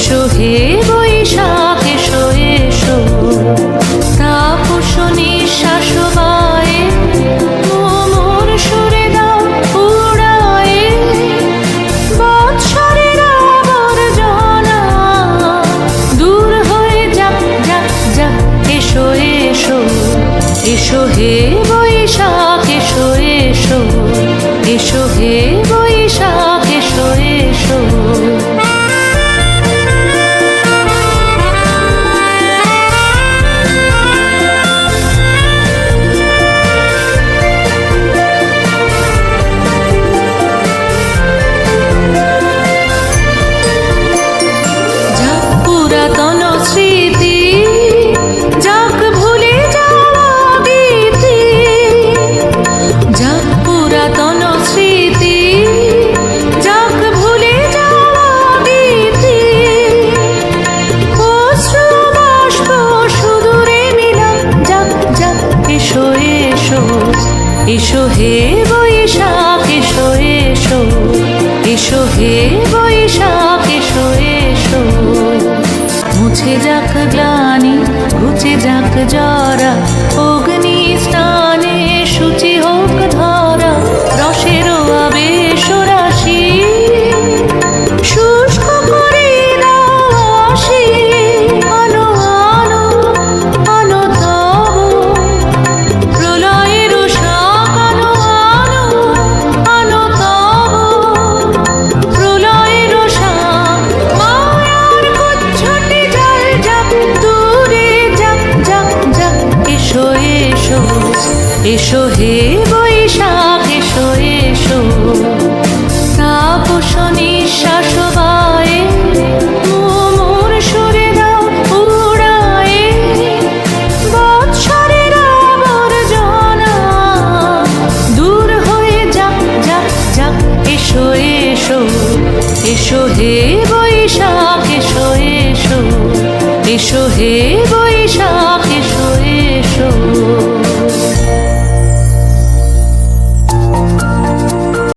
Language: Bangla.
এসো, হে বৈশাখ, এসো এসো। তাপস নিঃশ্বাস বায়ে মোর সুরে দাও দূর হয়ে যাক যাক যাক, এসো এসো। এসো, হে বৈশাখ, এসো এসো হে বৈশাখ, এসো এসো। এসো হে বৈশাখ, এসো এসো। মুছে যাক গ্লানি ঘুচে যাক জরা অগ্নি স্নানে এসো হে বৈশাখ, এসো এসো। তাপস নিঃশ্বাস বায়ে মোর সুরে দাও উড়ায়ে। বৎসরের আবর্জনা, দূর হয়ে যাক যাক যাক এসো হে বৈশাখ, এসো এসো। এসো হে